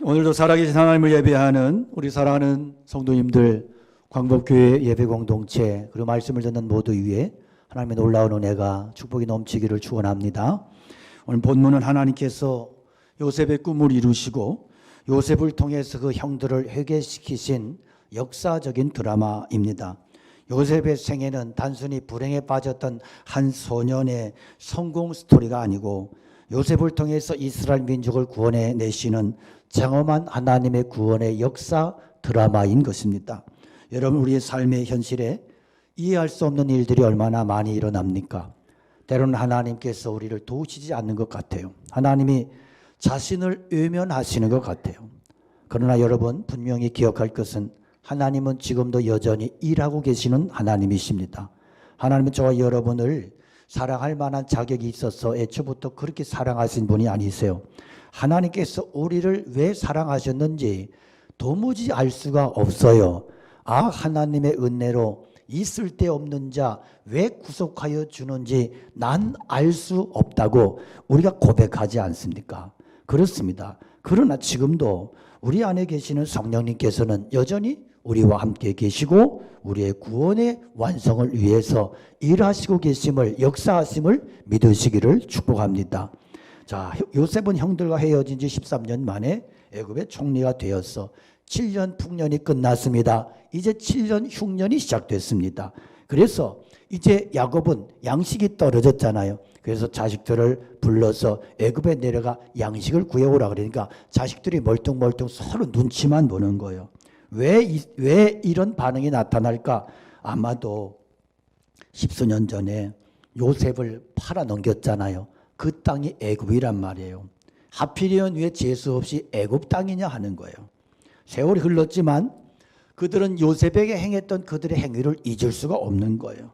오늘도 살아계신 하나님을 예배하는 우리 사랑하는 성도님들 광복교회 예배 공동체 그리고 말씀을 듣는 모두 위에 하나님의 놀라운 은혜가 축복이 넘치기를 축원합니다. 오늘 본문은 하나님께서 요셉의 꿈을 이루시고 요셉을 통해서 그 형들을 회개시키신 역사적인 드라마입니다. 요셉의 생애는 단순히 불행에 빠졌던 한 소년의 성공 스토리가 아니고 요셉을 통해서 이스라엘 민족을 구원해 내시는 장엄한 하나님의 구원의 역사 드라마인 것입니다. 여러분 우리의 삶의 현실에 이해할 수 없는 일들이 얼마나 많이 일어납니까? 때로는 하나님께서 우리를 도우시지 않는 것 같아요. 하나님이 자신을 외면하시는 것 같아요. 그러나 여러분 분명히 기억할 것은 하나님은 지금도 여전히 일하고 계시는 하나님이십니다. 하나님은 저와 여러분을 사랑할 만한 자격이 있어서 애초부터 그렇게 사랑하신 분이 아니세요. 하나님께서 우리를 왜 사랑하셨는지 도무지 알 수가 없어요. 아, 하나님의 은혜로 있을 데 없는 자 왜 구속하여 주는지 난 알 수 없다고 우리가 고백하지 않습니까? 그렇습니다. 그러나 지금도 우리 안에 계시는 성령님께서는 여전히 우리와 함께 계시고 우리의 구원의 완성을 위해서 일하시고 계심을 역사하심을 믿으시기를 축복합니다. 자, 요셉은 형들과 헤어진 지 13년 만에 애굽의 총리가 되어서 7년 풍년이 끝났습니다. 이제 7년 흉년이 시작됐습니다. 그래서 이제 야곱은 양식이 떨어졌잖아요. 그래서 자식들을 불러서 애굽에 내려가 양식을 구해오라 그러니까 자식들이 멀뚱멀뚱 서로 눈치만 보는 거예요. 왜, 이, 왜 이런 반응이 나타날까? 아마도 십수년 전에 요셉을 팔아 넘겼잖아요. 그 땅이 애굽이란 말이에요. 하필이면 왜 재수 없이 애굽 땅이냐 하는 거예요. 세월이 흘렀지만 그들은 요셉에게 행했던 그들의 행위를 잊을 수가 없는 거예요.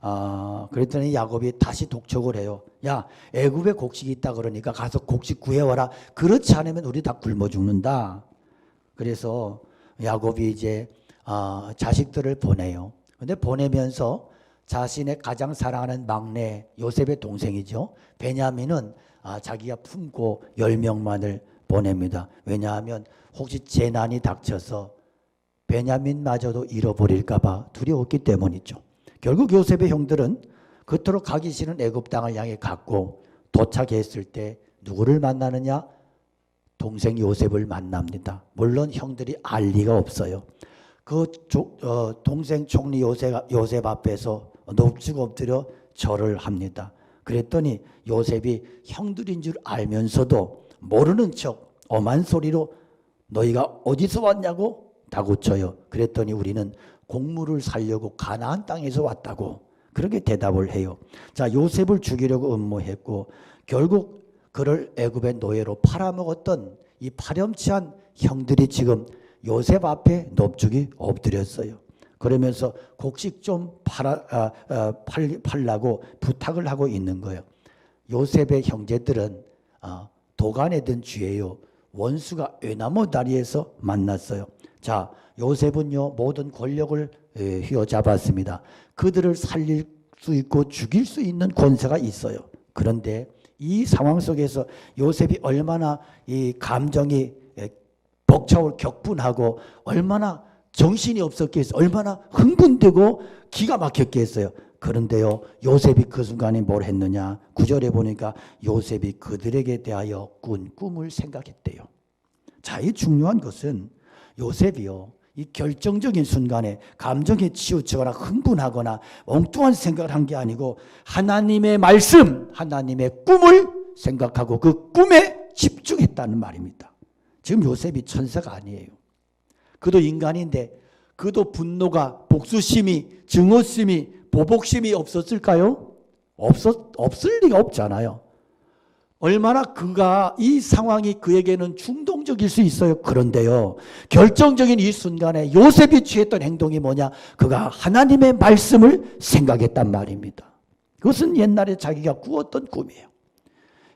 아, 그랬더니 야곱이 다시 독촉을 해요. 야, 애굽에 곡식이 있다 그러니까 가서 곡식 구해와라. 그렇지 않으면 우리 다 굶어 죽는다. 그래서 야곱이 이제 아, 자식들을 보내요. 근데 보내면서 자신의 가장 사랑하는 막내 요셉의 동생이죠. 베냐민은 아, 자기가 품고 열 명만을 보냅니다. 왜냐하면 혹시 재난이 닥쳐서 베냐민마저도 잃어버릴까봐 두려웠기 때문이죠. 결국 요셉의 형들은 그토록 가기 싫은 애굽 땅을 향해 갔고 도착했을 때 누구를 만나느냐? 동생 요셉을 만납니다. 물론 형들이 알 리가 없어요. 그 조, 어, 동생 총리 요셉, 요셉 앞에서 높지고 엎드려 절을 합니다. 그랬더니 요셉이 형들인 줄 알면서도 모르는 척 엄한 소리로 너희가 어디서 왔냐고 다구쳐요. 그랬더니 우리는 곡물을 살려고 가나안 땅에서 왔다고 그렇게 대답을 해요. 자 요셉을 죽이려고 음모했고 결국 그를 애굽의 노예로 팔아먹었던 이 파렴치한 형들이 지금 요셉 앞에 넙죽이 엎드렸어요. 그러면서 곡식 좀 팔아, 아, 아, 팔, 팔라고 부탁을 하고 있는 거예요. 요셉의 형제들은 아, 도간에 든 쥐예요. 원수가 외나무 다리에서 만났어요. 자, 요셉은요 모든 권력을 에, 휘어잡았습니다. 그들을 살릴 수 있고 죽일 수 있는 권세가 있어요. 그런데 이 상황 속에서 요셉이 얼마나 이 감정이 에, 벅차올 격분하고 얼마나 정신이 없었겠어요. 얼마나 흥분되고 기가 막혔겠어요. 그런데요, 요셉이 그 순간에 뭘 했느냐? 구절에 보니까 요셉이 그들에게 대하여 꾼 꿈을 생각했대요. 자, 이 중요한 것은 요셉이요. 이 결정적인 순간에 감정에 치우치거나 흥분하거나 엉뚱한 생각을 한 게 아니고 하나님의 말씀, 하나님의 꿈을 생각하고 그 꿈에 집중했다는 말입니다. 지금 요셉이 천사가 아니에요. 그도 인간인데 그도 분노가 복수심이 증오심이 보복심이 없었을까요? 없었 없을 리가 없잖아요. 얼마나 그가 이 상황이 그에게는 충동적일 수 있어요. 그런데요. 결정적인 이 순간에 요셉이 취했던 행동이 뭐냐? 그가 하나님의 말씀을 생각했단 말입니다. 그것은 옛날에 자기가 꾸었던 꿈이에요.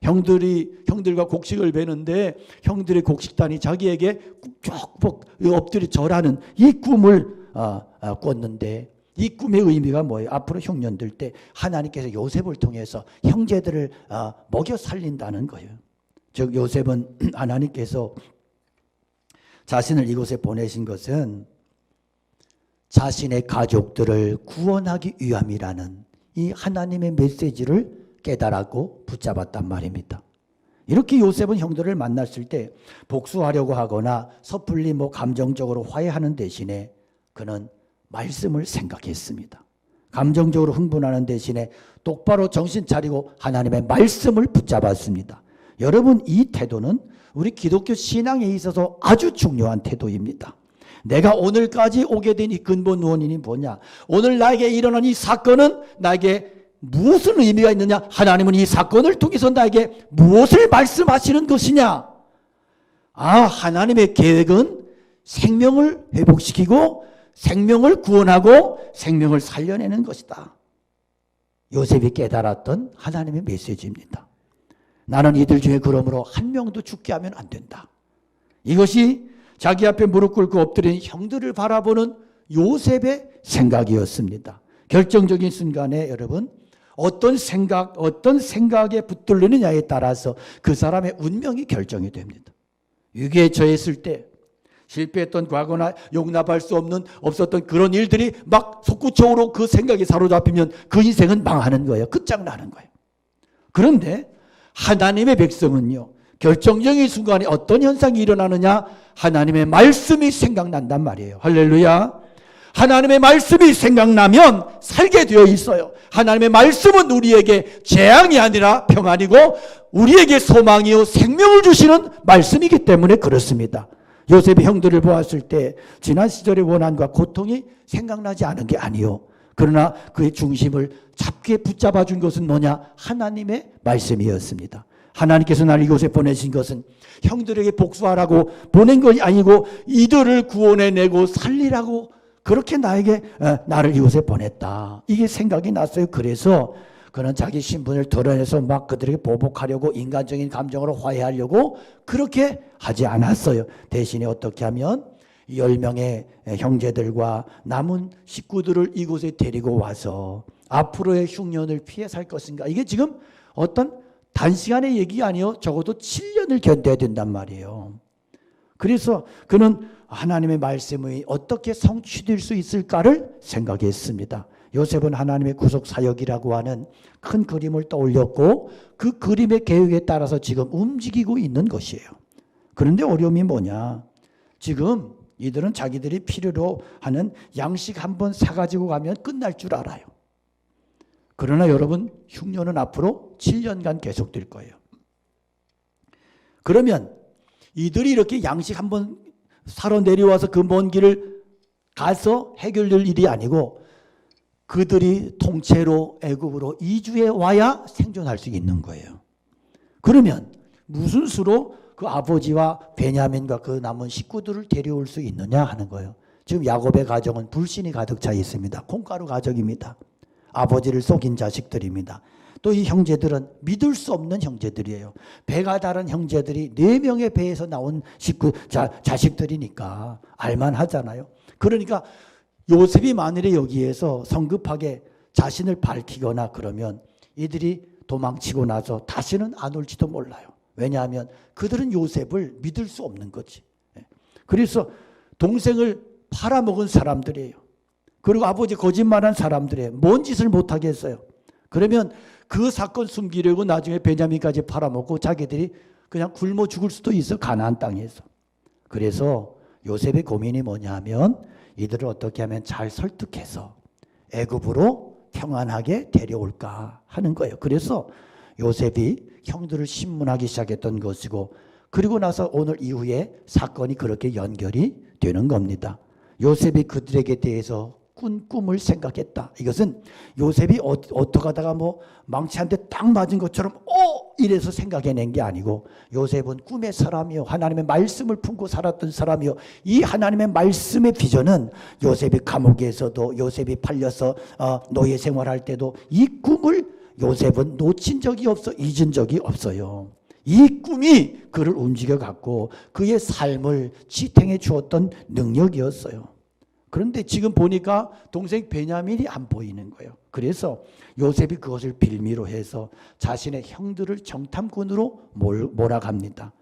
형들이 형들과 곡식을 베는데 형들의 곡식단이 자기에게 쭉쭉 엎드려 절하는 이 꿈을 아, 아, 꿨는데 이 꿈의 의미가 뭐예요? 앞으로 흉년들 때 하나님께서 요셉을 통해서 형제들을 아, 먹여 살린다는 거예요. 즉 요셉은 하나님께서 자신을 이곳에 보내신 것은 자신의 가족들을 구원하기 위함이라는 이 하나님의 메시지를 깨달았고 붙잡았단 말입니다. 이렇게 요셉은 형들을 만났을 때 복수하려고 하거나 섣불리 뭐 감정적으로 화해하는 대신에 그는 말씀을 생각했습니다. 감정적으로 흥분하는 대신에 똑바로 정신 차리고 하나님의 말씀을 붙잡았습니다. 여러분 이 태도는 우리 기독교 신앙에 있어서 아주 중요한 태도입니다. 내가 오늘까지 오게 된 이 근본 원인이 뭐냐? 오늘 나에게 일어난 이 사건은 나에게 무슨 의미가 있느냐? 하나님은 이 사건을 통해서 나에게 무엇을 말씀하시는 것이냐? 아, 하나님의 계획은 생명을 회복시키고 생명을 구원하고 생명을 살려내는 것이다. 요셉이 깨달았던 하나님의 메시지입니다. 나는 이들 중에 그러므로 한 명도 죽게 하면 안 된다. 이것이 자기 앞에 무릎 꿇고 엎드린 형들을 바라보는 요셉의 생각이었습니다. 결정적인 순간에 여러분 어떤 생각, 어떤 생각에 붙들리느냐에 따라서 그 사람의 운명이 결정이 됩니다. 위기에 처했을 때 실패했던 과거나 용납할 수 없는 없었던 그런 일들이 막 속구적으로 그 생각이 사로잡히면 그 인생은 망하는 거예요. 끝장나는 거예요. 그런데 하나님의 백성은요. 결정적인 순간에 어떤 현상이 일어나느냐? 하나님의 말씀이 생각난단 말이에요. 할렐루야. 하나님의 말씀이 생각나면 살게 되어 있어요. 하나님의 말씀은 우리에게 재앙이 아니라 평안이고 우리에게 소망이요 생명을 주시는 말씀이기 때문에 그렇습니다. 요셉의 형들을 보았을 때 지난 시절의 원한과 고통이 생각나지 않은 게 아니요. 그러나 그의 중심을 잡게 붙잡아 준 것은 뭐냐? 하나님의 말씀이었습니다. 하나님께서 나를 이곳에 보내신 것은 형들에게 복수하라고 보낸 것이 아니고 이들을 구원해내고 살리라고 그렇게 나에게 어, 나를 이곳에 보냈다. 이게 생각이 났어요. 그래서 그는 자기 신분을 드러내서 막 그들에게 보복하려고 인간적인 감정으로 화해하려고 그렇게 하지 않았어요. 대신에 어떻게 하면 열 명의 형제들과 남은 식구들을 이곳에 데리고 와서 앞으로의 흉년을 피해 살 것인가? 이게 지금 어떤 단시간의 얘기 아니요. 적어도 7년을 견뎌야 된단 말이에요. 그래서 그는 하나님의 말씀이 어떻게 성취될 수 있을까를 생각했습니다. 요셉은 하나님의 구속 사역이라고 하는 큰 그림을 떠올렸고 그 그림의 계획에 따라서 지금 움직이고 있는 것이에요. 그런데 어려움이 뭐냐? 지금 이들은 자기들이 필요로 하는 양식 한 번 사가지고 가면 끝날 줄 알아요. 그러나 여러분, 흉년은 앞으로 7년간 계속될 거예요. 그러면 이들이 이렇게 양식 한 번 사러 내려와서 그 먼 길을 가서 해결될 일이 아니고 그들이 통째로 애굽으로 이주해 와야 생존할 수 있는 거예요. 그러면 무슨 수로 그 아버지와 베냐민과 그 남은 식구들을 데려올 수 있느냐 하는 거예요. 지금 야곱의 가정은 불신이 가득 차 있습니다. 콩가루 가족입니다. 아버지를 속인 자식들입니다. 또 이 형제들은 믿을 수 없는 형제들이에요. 배가 다른 형제들이 네 명의 배에서 나온 식구 자, 자식들이니까 알만하잖아요. 그러니까 요셉이 만일에 여기에서 성급하게 자신을 밝히거나 그러면 이들이 도망치고 나서 다시는 안 올지도 몰라요. 왜냐하면 그들은 요셉을 믿을 수 없는 거지. 예. 그래서 동생을 팔아먹은 사람들이에요. 그리고 아버지 거짓말한 사람들이에요. 뭔 짓을 못하겠어요. 그러면 그 사건 숨기려고 나중에 베냐민까지 팔아먹고 자기들이 그냥 굶어 죽을 수도 있어 가나안 땅에서. 그래서 요셉의 고민이 뭐냐면 이들을 어떻게 하면 잘 설득해서 애굽으로 평안하게 데려올까 하는 거예요. 그래서 요셉이 형들을 신문하기 시작했던 것이고 그리고 나서 오늘 이후에 사건이 그렇게 연결이 되는 겁니다. 요셉이 그들에게 대해서 꾼 꿈을 생각했다. 이것은 요셉이 어, 어떻게 하다가 뭐 망치한테 딱 맞은 것처럼 어 이래서 생각해낸 게 아니고 요셉은 꿈의 사람이요 하나님의 말씀을 품고 살았던 사람이요 이 하나님의 말씀의 비전은 요셉이 감옥에서도 요셉이 팔려서 어, 노예 생활할 때도 이 꿈을 요셉은 놓친 적이 없어 잊은 적이 없어요. 이 꿈이 그를 움직여 갖고 그의 삶을 지탱해 주었던 능력이었어요. 그런데 지금 보니까 동생 베냐민이 안 보이는 거예요. 그래서 요셉이 그것을 빌미로 해서 자신의 형들을 정탐꾼으로 몰아갑니다.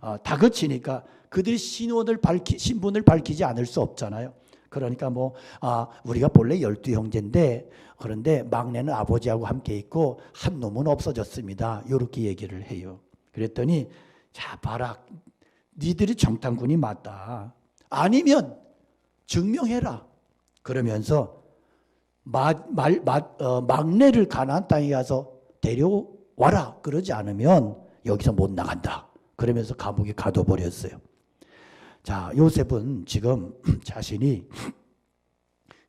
어, 다그치니까 그들이 신원을 밝히 신분을 밝히지 않을 수 없잖아요. 그러니까 뭐 아, 우리가 본래 열두 형제인데 그런데 막내는 아버지하고 함께 있고 한 놈은 없어졌습니다. 이렇게 얘기를 해요. 그랬더니 자 봐라, 니들이 정탐꾼이 맞다. 아니면 증명해라. 그러면서 마, 말, 마, 어, 막내를 가나안 땅에 가서 데려와라. 그러지 않으면 여기서 못 나간다. 그러면서 감옥에 가둬버렸어요. 자, 요셉은 지금 자신이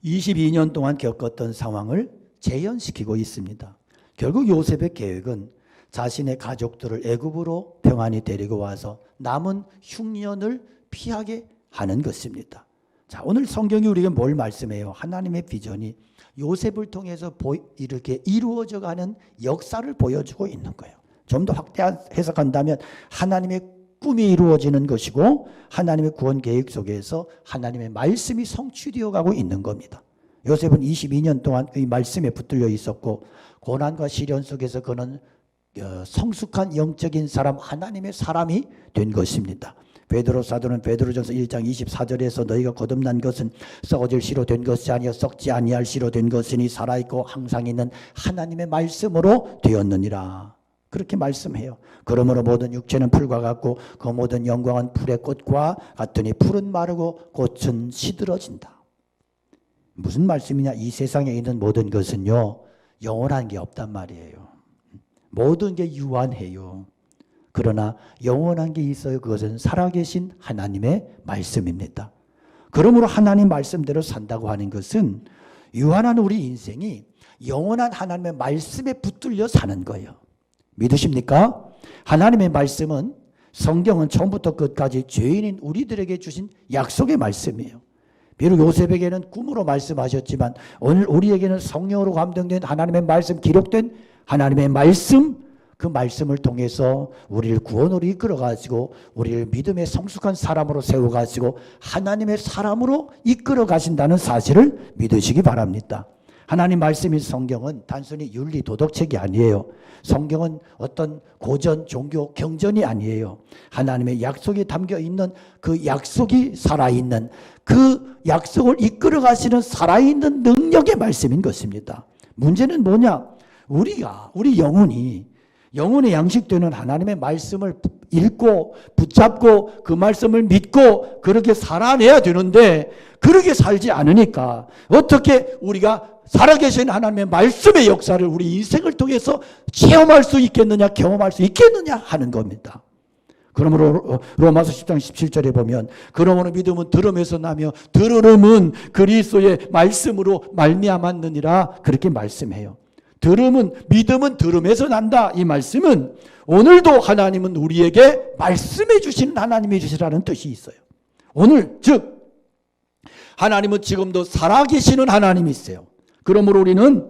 22년 동안 겪었던 상황을 재현시키고 있습니다. 결국 요셉의 계획은 자신의 가족들을 애굽으로 평안히 데리고 와서 남은 흉년을 피하게 하는 것입니다. 자, 오늘 성경이 우리에게 뭘 말씀해요? 하나님의 비전이 요셉을 통해서 보- 이렇게 이루어져 가는 역사를 보여주고 있는 거예요. 좀 더 확대 해석한다면 하나님의 꿈이 이루어지는 것이고 하나님의 구원 계획 속에서 하나님의 말씀이 성취되어 가고 있는 겁니다. 요셉은 22년 동안 이 말씀에 붙들려 있었고 고난과 시련 속에서 그는 어, 성숙한 영적인 사람 하나님의 사람이 된 것입니다. 베드로 사도는 베드로전서 1장 24절에서 너희가 거듭난 것은 썩어질 씨로 된 것이 아니여 썩지 아니할 씨로 된 것이니 살아 있고 항상 있는 하나님의 말씀으로 되었느니라. 그렇게 말씀해요. 그러므로 모든 육체는 풀과 같고 그 모든 영광은 풀의 꽃과 같으니 풀은 마르고 꽃은 시들어진다. 무슨 말씀이냐? 이 세상에 있는 모든 것은요 영원한 게 없단 말이에요. 모든 게 유한해요. 그러나 영원한 게 있어요. 그것은 살아계신 하나님의 말씀입니다. 그러므로 하나님 말씀대로 산다고 하는 것은 유한한 우리 인생이 영원한 하나님의 말씀에 붙들려 사는 거예요. 믿으십니까? 하나님의 말씀은 성경은 처음부터 끝까지 죄인인 우리들에게 주신 약속의 말씀이에요. 비록 요셉에게는 꿈으로 말씀하셨지만 오늘 우리에게는 성령으로 감동된 하나님의 말씀 기록된 하나님의 말씀 그 말씀을 통해서 우리를 구원으로 이끌어 가지고 우리를 믿음의 성숙한 사람으로 세워 가지고 하나님의 사람으로 이끌어 가신다는 사실을 믿으시기 바랍니다. 하나님 말씀인 성경은 단순히 윤리 도덕책이 아니에요. 성경은 어떤 고전 종교 경전이 아니에요. 하나님의 약속이 담겨 있는 그 약속이 살아 있는 그 약속을 이끌어 가시는 살아 있는 능력의 말씀인 것입니다. 문제는 뭐냐? 우리가 우리 영혼이 영혼의 양식되는 하나님의 말씀을 읽고 붙잡고 그 말씀을 믿고 그렇게 살아내야 되는데 그렇게 살지 않으니까 어떻게 우리가 살아계신 하나님의 말씀의 역사를 우리 인생을 통해서 체험할 수 있겠느냐 경험할 수 있겠느냐 하는 겁니다. 그러므로 로마서 10장 17절에 보면 그러므로 믿음은 들음에서 나며 들음은 그리스도의 말씀으로 말미암았느니라 그렇게 말씀해요. 들음은 믿음은 들음에서 난다. 이 말씀은 오늘도 하나님은 우리에게 말씀해 주시는 하나님이시라는 뜻이 있어요. 오늘 즉 하나님은 지금도 살아계시는 하나님이세요. 그러므로 우리는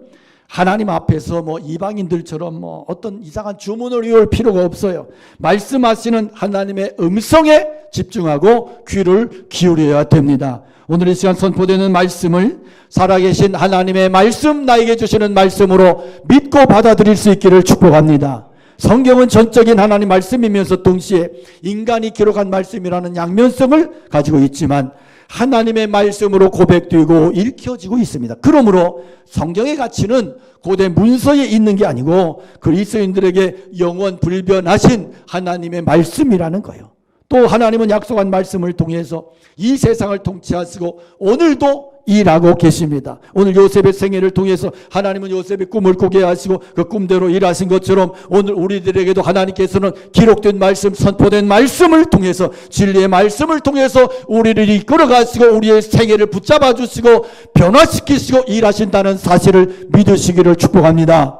하나님 앞에서 뭐 이방인들처럼 뭐 어떤 이상한 주문을 외울 필요가 없어요. 말씀하시는 하나님의 음성에 집중하고 귀를 기울여야 됩니다. 오늘 이 시간 선포되는 말씀을 살아계신 하나님의 말씀 나에게 주시는 말씀으로 믿고 받아들일 수 있기를 축복합니다. 성경은 전적인 하나님 말씀이면서 동시에 인간이 기록한 말씀이라는 양면성을 가지고 있지만 하나님의 말씀으로 고백되고 읽혀지고 있습니다. 그러므로 성경의 가치는 고대 문서에 있는 게 아니고 그리스도인들에게 영원 불변하신 하나님의 말씀이라는 거예요. 또 하나님은 약속한 말씀을 통해서 이 세상을 통치하시고 오늘도 일하고 계십니다. 오늘 요셉의 생애를 통해서 하나님은 요셉의 꿈을 꾸게 하시고 그 꿈대로 일하신 것처럼 오늘 우리들에게도 하나님께서는 기록된 말씀, 선포된 말씀을 통해서 진리의 말씀을 통해서 우리를 이끌어 가시고 우리의 생애를 붙잡아 주시고 변화시키시고 일하신다는 사실을 믿으시기를 축복합니다.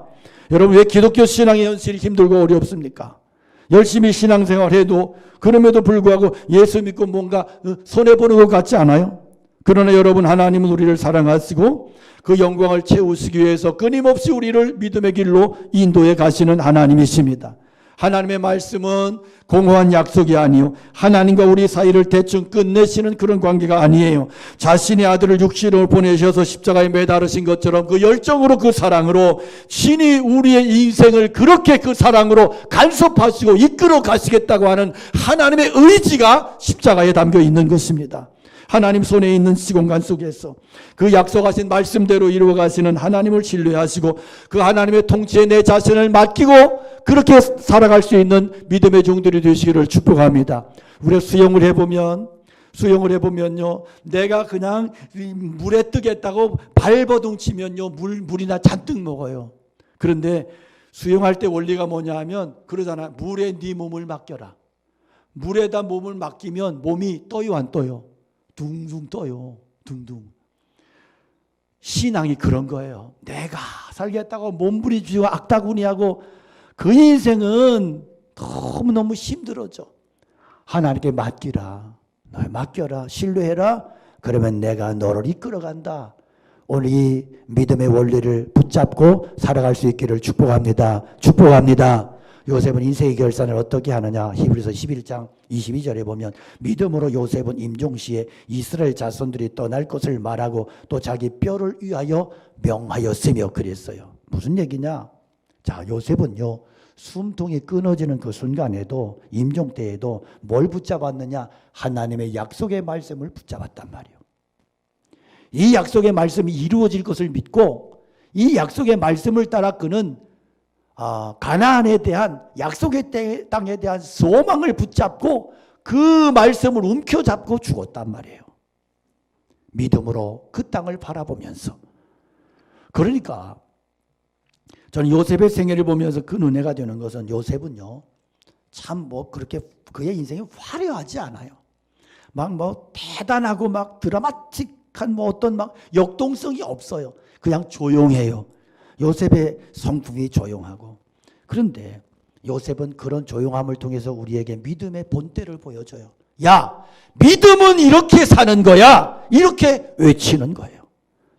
여러분 왜 기독교 신앙의 현실이 힘들고 어렵습니까? 열심히 신앙생활 해도 그럼에도 불구하고 예수 믿고 뭔가 손해보는 것 같지 않아요? 그러나 여러분 하나님은 우리를 사랑하시고 그 영광을 채우시기 위해서 끊임없이 우리를 믿음의 길로 인도해 가시는 하나님이십니다. 하나님의 말씀은 공허한 약속이 아니요. 하나님과 우리 사이를 대충 끝내시는 그런 관계가 아니에요. 자신의 아들을 육신으로 보내셔서 십자가에 매달으신 것처럼 그 열정으로 그 사랑으로 신이 우리의 인생을 그렇게 그 사랑으로 간섭하시고 이끌어 가시겠다고 하는 하나님의 의지가 십자가에 담겨 있는 것입니다. 하나님 손에 있는 시공간 속에서 그 약속하신 말씀대로 이루어 가시는 하나님을 신뢰하시고 그 하나님의 통치에 내 자신을 맡기고 그렇게 살아갈 수 있는 믿음의 종들이 되시기를 축복합니다. 우리 수영을 해보면 수영을 해보면요. 내가 그냥 이 물에 뜨겠다고 발버둥 치면요. 물, 물이나 잔뜩 먹어요. 그런데 수영할 때 원리가 뭐냐 하면 그러잖아. 물에 네 몸을 맡겨라. 물에다 몸을 맡기면 몸이 떠요 안 떠요? 둥둥 떠요. 둥둥. 신앙이 그런 거예요. 내가 살겠다고 몸부림치고 악다구니하고 그 인생은 너무너무 힘들어져. 하나님께 맡기라. 너 맡겨라. 신뢰해라. 그러면 내가 너를 이끌어간다. 오늘 이 믿음의 원리를 붙잡고 살아갈 수 있기를 축복합니다. 축복합니다. 요셉은 인생의 결산을 어떻게 하느냐? 히브리서 11장 22절에 보면 믿음으로 요셉은 임종 시에 이스라엘 자손들이 떠날 것을 말하고 또 자기 뼈를 위하여 명하였으며 그랬어요. 무슨 얘기냐? 자, 요셉은요. 숨통이 끊어지는 그 순간에도 임종 때에도 뭘 붙잡았느냐? 하나님의 약속의 말씀을 붙잡았단 말이에요. 이 약속의 말씀이 이루어질 것을 믿고 이 약속의 말씀을 따라 그는 아, 가나안에 대한 약속의 땅에- 대한 소망을 붙잡고 그 말씀을 움켜잡고 죽었단 말이에요. 믿음으로 그 땅을 바라보면서. 그러니까 저는 요셉의 생애를 보면서 그 눈에가 되는 것은 요셉은요. 참 뭐 그렇게 그의 인생이 화려하지 않아요. 막 뭐 대단하고 막 드라마틱한 뭐 어떤 막 역동성이 없어요. 그냥 조용해요. 요셉의 성품이 조용하고 그런데 요셉은 그런 조용함을 통해서 우리에게 믿음의 본때를 보여줘요. 야, 믿음은 이렇게 사는 거야. 이렇게 외치는 거예요.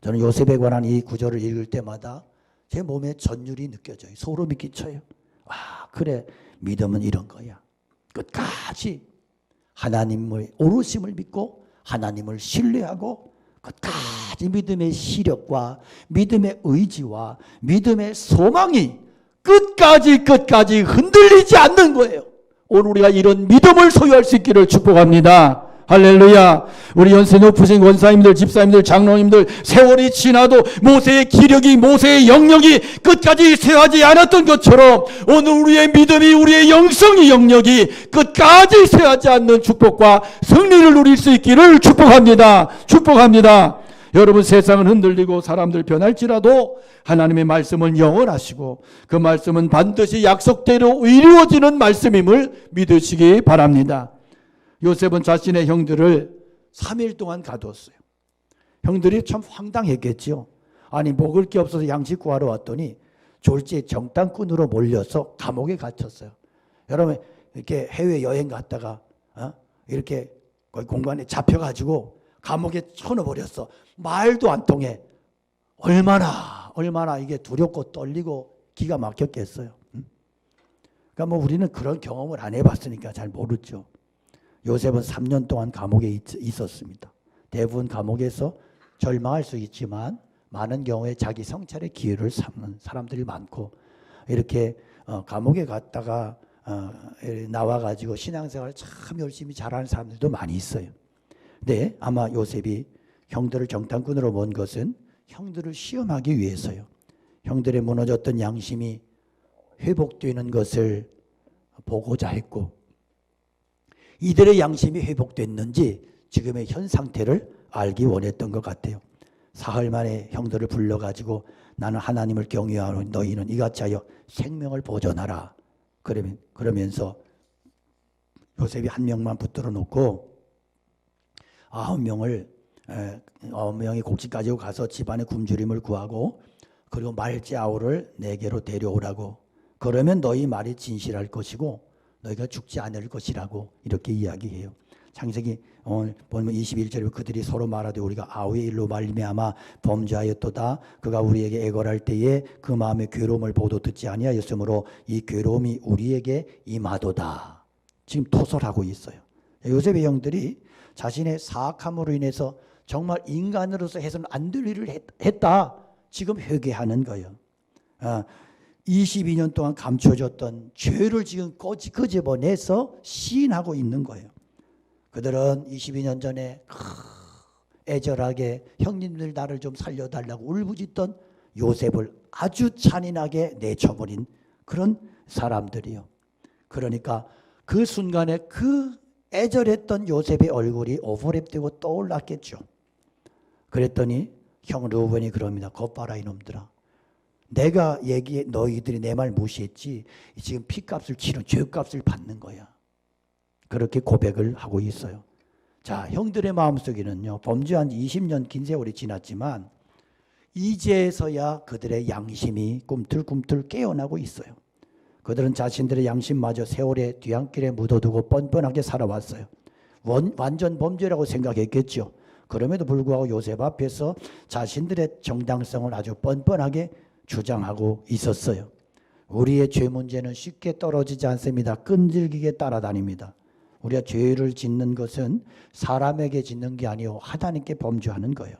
저는 요셉에 관한 이 구절을 읽을 때마다 제 몸에 전율이 느껴져요. 소름이 끼쳐요. 아, 그래. 믿음은 이런 거야. 끝까지 하나님을 오롯임을 믿고 하나님을 신뢰하고 끝까지 믿음의 시력과 믿음의 의지와 믿음의 소망이 끝까지 끝까지 흔들리지 않는 거예요. 오늘 우리가 이런 믿음을 소유할 수 있기를 축복합니다. 할렐루야. 우리 연세 높으신 원사님들, 집사님들, 장로님들 세월이 지나도 모세의 기력이 모세의 영역이 끝까지 쇠하지 않았던 것처럼 오늘 우리의 믿음이 우리의 영성의 영역이 끝까지 쇠하지 않는 축복과 승리를 누릴 수 있기를 축복합니다. 축복합니다. 여러분 세상은 흔들리고 사람들 변할지라도 하나님의 말씀은 영원하시고 그 말씀은 반드시 약속대로 이루어지는 말씀임을 믿으시기 바랍니다. 요셉은 자신의 형들을 3일 동안 가두었어요. 형들이 참 황당했겠지요. 아니 먹을 게 없어서 양식 구하러 왔더니 졸지에 정당꾼으로 몰려서 감옥에 갇혔어요. 여러분 이렇게 해외 여행 갔다가 어? 이렇게 공간에 잡혀가지고 감옥에 쳐넣어버렸어. 말도 안 통해. 얼마나 얼마나 이게 두렵고 떨리고 기가 막혔겠어요. 응? 그러니까 뭐 우리는 그런 경험을 안 해봤으니까 잘 모르죠. 요셉은 3년 동안 감옥에 있, 있었습니다. 대부분 감옥에서 절망할 수 있지만 많은 경우에 자기 성찰의 기회를 삼는 사람들이 많고 이렇게 어, 감옥에 갔다가 어, 나와가지고 신앙생활 참 열심히 잘하는 사람들도 많이 있어요. 근데 아마 요셉이 형들을 정탐꾼으로 먼 것은 형들을 시험하기 위해서요. 형들의 무너졌던 양심이 회복되는 것을 보고자 했고 이들의 양심이 회복됐는지 지금의 현 상태를 알기 원했던 것 같아요. 사흘 만에 형들을 불러가지고 나는 하나님을 경외하노니 너희는 이같이 하여 생명을 보존하라. 그러면 그러면서 요셉이 한 명만 붙들어 놓고 아홉 명을 에, 아홉 명이 곡식 가지고 가서 집안의 굶주림을 구하고 그리고 말지 아우를 내게로 데려오라고 그러면 너희 말이 진실할 것이고 너희가 죽지 않을 것이라고 이렇게 이야기해요. 창세기 오늘 보면 21절에 그들이 서로 말하되 우리가 아우의 일로 말미암아 범죄하였도다. 그가 우리에게 애걸할 때에 그 마음의 괴로움을 보도 듣지 아니하였으므로 이 괴로움이 우리에게 임하도다. 지금 토설하고 있어요. 요셉의 형들이 자신의 사악함으로 인해서 정말 인간으로서 해서는 안 될 일을 했- 했다. 지금 회개하는 거예요. 아, 22년 동안 감춰졌던 죄를 지금 꺼지, 끄집어내서 시인하고 있는 거예요. 그들은 22년 전에 크, 애절하게 형님들 나를 좀 살려달라고 울부짖던 요셉을 아주 잔인하게 내쳐버린 그런 사람들이요. 그러니까 그 순간에 그 애절했던 요셉의 얼굴이 오버랩되고 떠올랐겠죠. 그랬더니 형 루벤이 그럽니다. 겉봐라 이놈들아. 내가 얘기해 너희들이 내 말 무시했지 지금 피값을 치른 죄값을 받는 거야. 그렇게 고백을 하고 있어요. 자, 형들의 마음속에는요. 범죄한 지 20년 긴 세월이 지났지만 이제서야 그들의 양심이 꿈틀꿈틀 깨어나고 있어요. 그들은 자신들의 양심마저 세월의 뒤안길에 묻어두고 뻔뻔하게 살아왔어요. 원, 완전 범죄라고 생각했겠죠. 그럼에도 불구하고 요셉 앞에서 자신들의 정당성을 아주 뻔뻔하게 주장하고 있었어요. 우리의 죄 문제는 쉽게 떨어지지 않습니다. 끈질기게 따라다닙니다. 우리가 죄를 짓는 것은 사람에게 짓는 게 아니요 하나님께 범죄하는 거예요.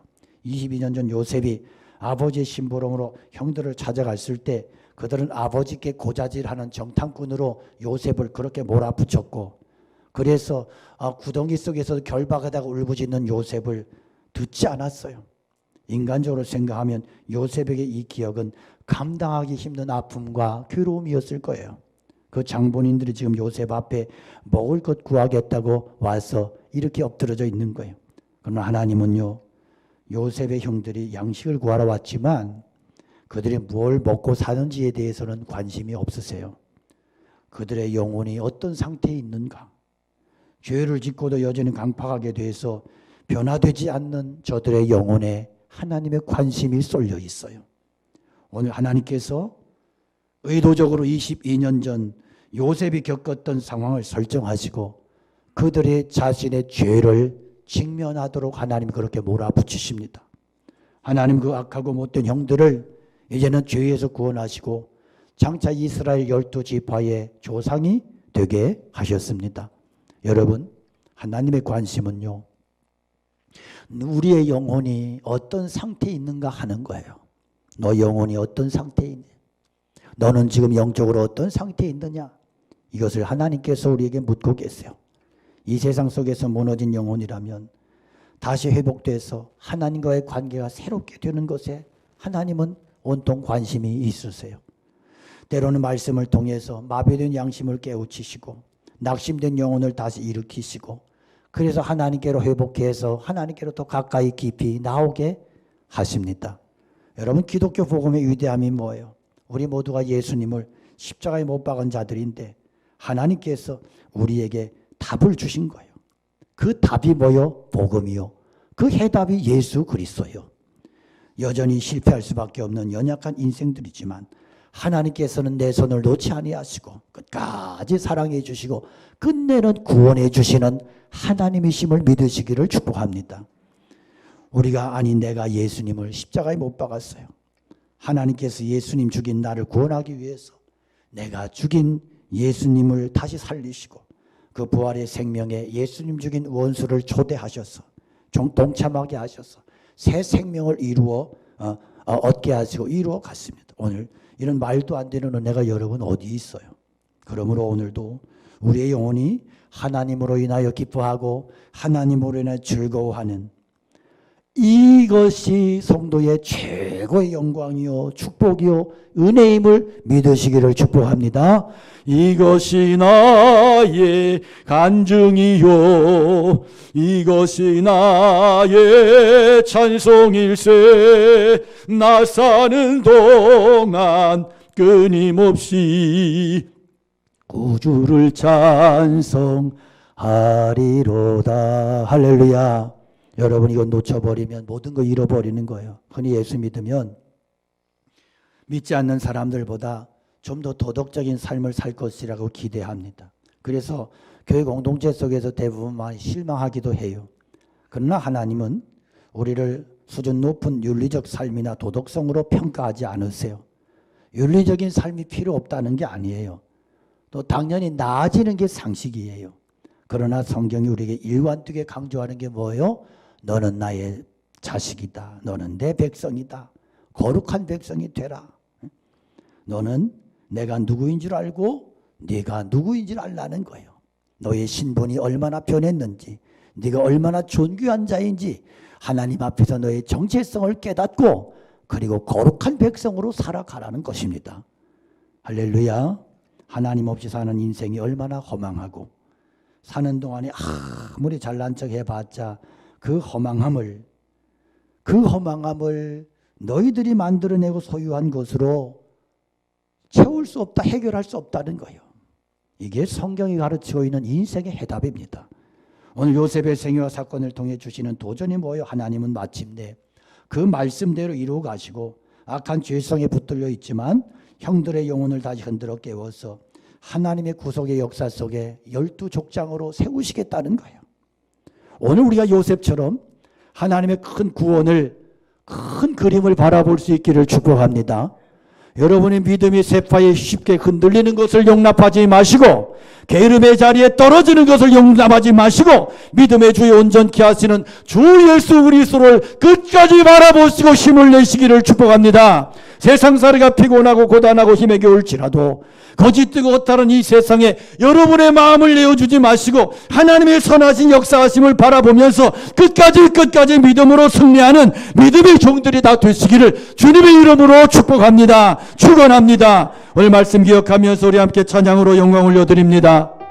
22년 전 요셉이 아버지의 심부름으로 형들을 찾아갔을 때 그들은 아버지께 고자질하는 정탐꾼으로 요셉을 그렇게 몰아붙였고 그래서 아, 구덩이 속에서 결박하다가 울부짖는 요셉을 듣지 않았어요. 인간적으로 생각하면 요셉에게 이 기억은 감당하기 힘든 아픔과 괴로움이었을 거예요. 그 장본인들이 지금 요셉 앞에 먹을 것 구하겠다고 와서 이렇게 엎드려져 있는 거예요. 그러나 하나님은요, 요셉의 형들이 양식을 구하러 왔지만 그들이 뭘 먹고 사는지에 대해서는 관심이 없으세요. 그들의 영혼이 어떤 상태에 있는가? 죄를 짓고도 여전히 강팍하게 돼서 변화되지 않는 저들의 영혼에 하나님의 관심이 쏠려 있어요. 오늘 하나님께서 의도적으로 22년 전 요셉이 겪었던 상황을 설정하시고 그들의 자신의 죄를 직면하도록 하나님 그렇게 몰아붙이십니다. 하나님 그 악하고 못된 형들을 이제는 죄에서 구원하시고 장차 이스라엘 열두 지파의 조상이 되게 하셨습니다. 여러분, 하나님의 관심은요. 우리의 영혼이 어떤 상태에 있는가 하는 거예요. 너 영혼이 어떤 상태에 있냐? 너는 지금 영적으로 어떤 상태에 있느냐? 이것을 하나님께서 우리에게 묻고 계세요. 이 세상 속에서 무너진 영혼이라면 다시 회복돼서 하나님과의 관계가 새롭게 되는 것에 하나님은 온통 관심이 있으세요. 때로는 말씀을 통해서 마비된 양심을 깨우치시고 낙심된 영혼을 다시 일으키시고 그래서 하나님께로 회복해서 하나님께로 더 가까이 깊이 나오게 하십니다. 여러분 기독교 복음의 위대함이 뭐예요? 우리 모두가 예수님을 십자가에 못 박은 자들인데 하나님께서 우리에게 답을 주신 거예요. 그 답이 뭐요? 복음이요. 그 해답이 예수 그리스도요. 여전히 실패할 수밖에 없는 연약한 인생들이지만 하나님께서는 내 손을 놓지 아니하시고 끝까지 사랑해 주시고 끝내는 구원해 주시는 하나님이심을 믿으시기를 축복합니다. 우리가 아니 내가 예수님을 십자가에 못 박았어요. 하나님께서 예수님 죽인 나를 구원하기 위해서 내가 죽인 예수님을 다시 살리시고 그 부활의 생명에 예수님 죽인 원수를 초대하셔서 종- 동참하게 하셔서 새 생명을 이루어 어, 어, 얻게 하시고 이루어 갔습니다. 오늘 이런 말도 안 되는 은혜가 여러분 어디 있어요? 그러므로 오늘도 우리의 영혼이 하나님으로 인하여 기뻐하고 하나님으로 인하여 즐거워하는 이것이 성도의 최고의 영광이요 축복이요 은혜임을 믿으시기를 축복합니다. 이것이 나의 간증이요. 이것이 나의 찬송일세. 나 사는 동안 끊임없이 구주를 찬송하리로다. 할렐루야 여러분 이거 놓쳐버리면 모든 거 잃어버리는 거예요 흔히 예수 믿으면 믿지 않는 사람들보다 좀 더 도덕적인 삶을 살 것이라고 기대합니다 그래서 교회 공동체 속에서 대부분 많이 실망하기도 해요. 그러나 하나님은 우리를 수준 높은 윤리적 삶이나 도덕성으로 평가하지 않으세요. 윤리적인 삶이 필요 없다는 게 아니에요. 또 당연히 나아지는 게 상식이에요. 그러나 성경이 우리에게 일관되게 강조하는 게 뭐예요? 너는 나의 자식이다. 너는 내 백성이다. 거룩한 백성이 되라. 너는 내가 누구인 줄 알고 네가 누구인 줄 알라는 거예요. 너의 신분이 얼마나 변했는지, 네가 얼마나 존귀한 자인지 하나님 앞에서 너의 정체성을 깨닫고 그리고 거룩한 백성으로 살아가라는 것입니다. 할렐루야. 하나님 없이 사는 인생이 얼마나 허망하고 사는 동안에 아무리 잘난 척 해봤자 그 허망함을 그 허망함을 너희들이 만들어내고 소유한 것으로 채울 수 없다, 해결할 수 없다는 거예요. 이게 성경이 가르치고 있는 인생의 해답입니다. 오늘 요셉의 생애와 사건을 통해 주시는 도전이 뭐예요? 하나님은 마침내 그 말씀대로 이루어 가시고 악한 죄성에 붙들려 있지만 형들의 영혼을 다시 흔들어 깨워서 하나님의 구속의 역사 속에 열두 족장으로 세우시겠다는 거예요. 오늘 우리가 요셉처럼 하나님의 큰 구원을 큰 그림을 바라볼 수 있기를 축복합니다. 여러분의 믿음이 세파에 쉽게 흔들리는 것을 용납하지 마시고 게으름의 자리에 떨어지는 것을 용납하지 마시고 믿음의 주에 온전케 하시는 주 예수 그리스도를 끝까지 바라보시고 힘을 내시기를 축복합니다. 세상살이가 피곤하고 고단하고 힘에 겨울지라도 거짓되고 헛다른 이 세상에 여러분의 마음을 내어주지 마시고 하나님의 선하신 역사하심을 바라보면서 끝까지 끝까지 믿음으로 승리하는 믿음의 종들이 다 되시기를 주님의 이름으로 축복합니다. 축원합니다. 오늘 말씀 기억하면서 우리 함께 찬양으로 영광 올려드립니다.